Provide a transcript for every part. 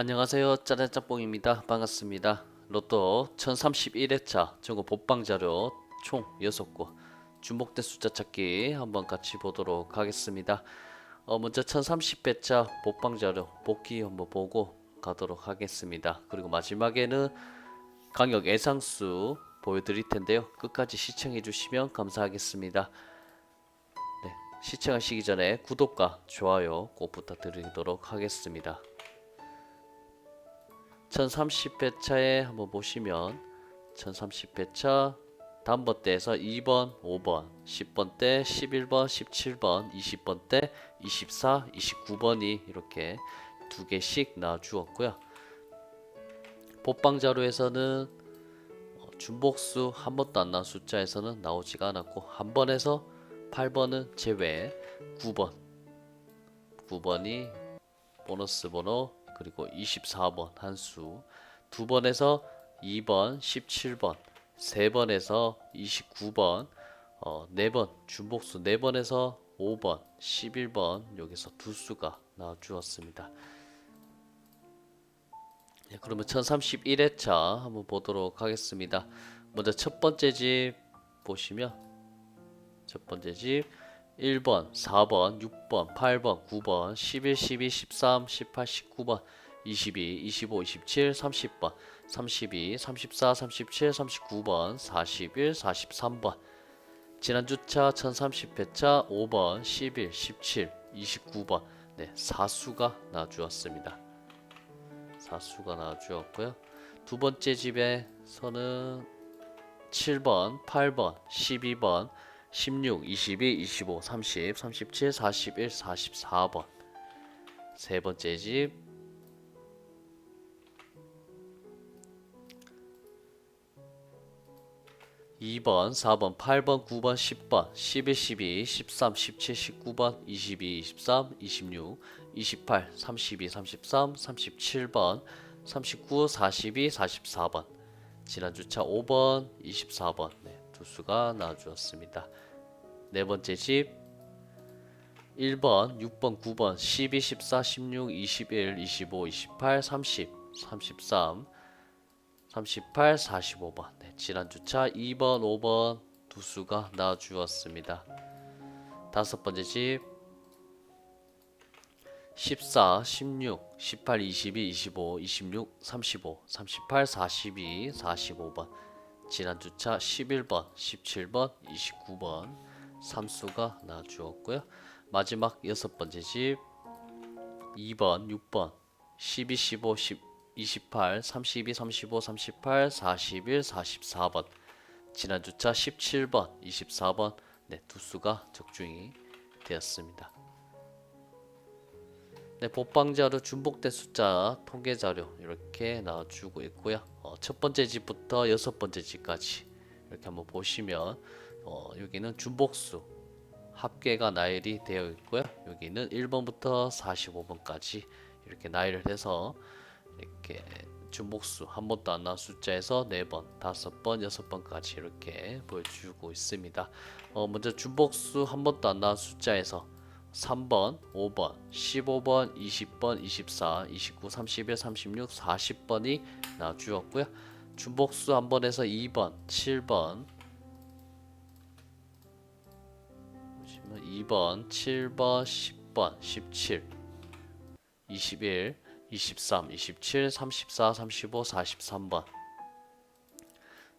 안녕하세요. 짜장짬뽕입니다. 반갑습니다. 로또 1031회차 전국 복방 자료 총 6곳 주목된 숫자 찾기 한번 같이 보도록 하겠습니다. 어, 먼저 1030회차 복방 자료 복귀 한번 보고 가도록 하겠습니다. 그리고 마지막에는 강력 예상수 보여드릴 텐데요. 끝까지 시청해 주시면 감사하겠습니다. 네, 시청하시기 전에 구독과 좋아요 꼭 부탁드리도록 하겠습니다. 1030회차에 한번 보시면 1030회차 다음번대에서 2번, 5번, 10번 때 11번, 17번, 20번 때 24, 29번이 이렇게 두 개씩 나주었고요. 복방자료에서는 어, 중복수 한 번도 안 나온 숫자에서는 나오지가 않았고 한 번에서 8번은 제외 9번 9번이 보너스 번호 그리고 24번 한수 두 번에서 2번 17번 세 번에서 29번 어, 네번 중복수 네 번에서 5번 11번 여기서 두 수가 나와 주었습니다. 네, 그러면 1031회차 한번 보도록 하겠습니다. 먼저 첫 번째 집 보시면 첫 번째 집 1번, 4번, 6번, 8번, 9번, 11, 12, 13, 18, 19번, 22, 25, 27, 30번, 32, 34, 37, 39번, 41, 43번. 지난주차 1030회차 5번, 11, 17, 29번. 네, 사수가 나주었습니다. 사수가 나주었고요. 두 번째 집에서는 7번, 8번, 12번, 16, 22, 25, 30, 37, 41, 44번. 세 번째 집 2번, 4번, 8번, 9번, 10번, 11, 12, 13, 17, 19번, 22, 23, 26, 28, 32, 33, 37번, 39, 42, 44번. 지난주차 5번, 24번. 네, 두 수가 나와주었습니다. 네 번째 집 1번, 6번, 9번, 12, 14, 16, 21, 25, 28, 30, 33, 38, 45번. 네, 지난 주차 2번, 5번 두 수가 나와주었습니다. 다섯 번째 집 14, 16, 18, 22, 25, 26, 35, 38, 42, 45번. 지난주차 11번, 17번, 29번 3수가 나와주었고요. 마지막 여섯 번째 집 2번, 6번, 12, 15, 10, 28, 32, 35, 38, 41, 44번. 지난주차 17번, 24번 네, 두 수가 적중이 되었습니다. 네, 복방자료 중복된 숫자 통계 자료 이렇게 나와주고 있고요. 어, 첫 번째 집부터 여섯 번째 집까지 이렇게 한번 보시면 어, 여기는 중복수 합계가 나열이 되어 있고요. 여기는 1번부터 45번까지 이렇게 나열을 해서 이렇게 중복수 한 번도 안 나온 숫자에서 네 번, 다섯 번, 여섯 번까지 이렇게 보여주고 있습니다. 어, 먼저 중복수 한 번도 안 나온 숫자에서 3번, 5번, 15번, 20번, 24, 29, 31, 36, 40번이 나주었고요. 중복수 한 번에서 2번, 7번, 보시면 2번, 7번, 10번, 17, 21, 23, 27, 34, 35, 43번.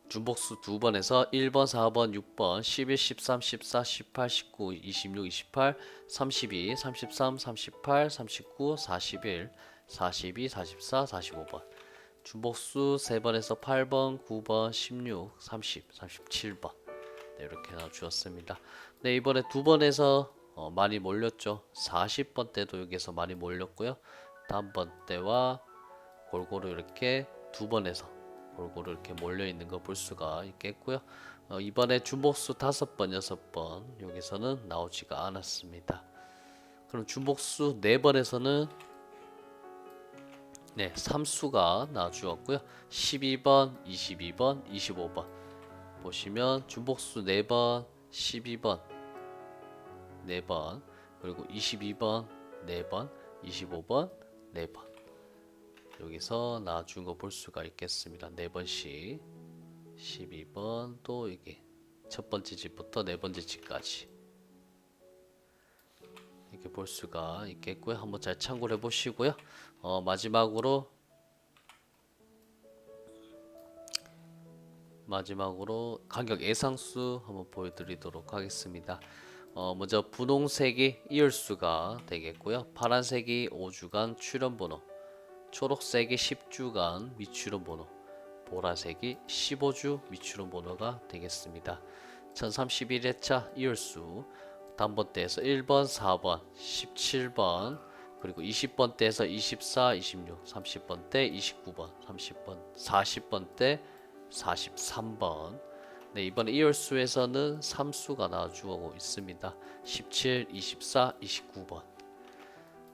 중복수 두 번에서 1번, 4번, 6번, 11, 13, 14, 18, 19, 26, 28, 32, 33, 38, 39, 41, 42, 44, 45번. 중복수 세 번에서 8번, 9번, 16, 30, 37번. 네, 이렇게 나와 주었습니다. 네, 이번에 두 번에서 어, 많이 몰렸죠. 40번 때도 여기서 많이 몰렸고요. 다음 번 때와 골고루 이렇게 두 번에서 골고루 이렇게 몰려 있는 거 볼 수가 있겠고요. 어, 이번에 중복수 다섯 번, 여섯 번 여기서는 나오지가 않았습니다. 그럼 중복수 네 번에서는 네, 3수가 나주었고요. 12번, 22번, 25번 보시면 중복수 4번, 12번 4번 그리고 22번 4번, 25번 4번 여기서 나준 거볼 수가 있겠습니다. 네 번씩 12번 또 이게 첫 번째 집부터 네 번째 집까지 이렇게 볼 수가 있겠고요. 한번 잘 참고를 해보시고요. 어, 마지막으로 마지막으로 가격 예상수 한번 보여드리도록 하겠습니다. 어, 먼저 분홍색이 이을수가 되겠고요. 파란색이 5주간 출연번호, 초록색이 10주간 미출연 번호, 보라색이 15주 미출연 번호가 되겠습니다. 1031회차 이을수 단번대에서 1번, 4번, 17번, 그리고 20번대에서 24, 26, 30번대 29번, 30번, 40번대 43번. 네, 이번에 이열수에서는 3수가 나와주고 있습니다. 17, 24, 29번.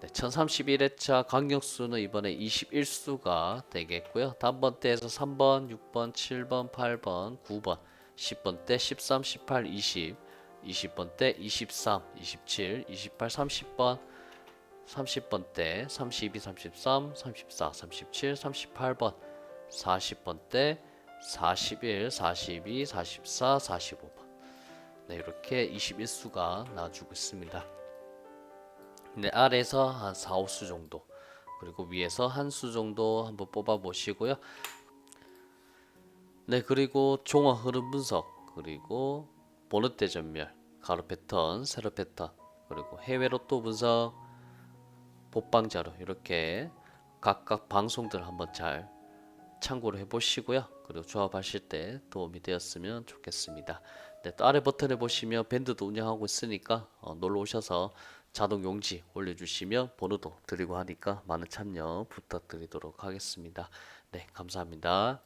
네, 1031회차 강력수는 이번에 21수가 되겠고요. 단번대에서 3번, 6번, 7번, 8번, 9번, 10번대 13, 18, 20, 20번대 23, 27, 28, 30번, 30번대 32, 33, 34, 37, 38번, 40번대 41, 42, 44, 45번. 네, 이렇게 21수가 나와주고 있습니다. 네, 아래에서 한 4, 5수 정도, 그리고 위에서 한 수 정도 한번 뽑아 보시고요. 네, 그리고 종합 흐름 분석, 그리고 보너대 전멸, 가로 패턴, 세로 패턴, 그리고 해외 로또 분석, 복방 자료 이렇게 각각 방송들 한번 잘 참고를 해보시고요. 그리고 조합하실 때 도움이 되었으면 좋겠습니다. 네, 또 아래 버튼에 보시면 밴드도 운영하고 있으니까 어, 놀러 오셔서 자동 용지 올려주시면 번호도 드리고 하니까 많은 참여 부탁드리도록 하겠습니다. 네, 감사합니다.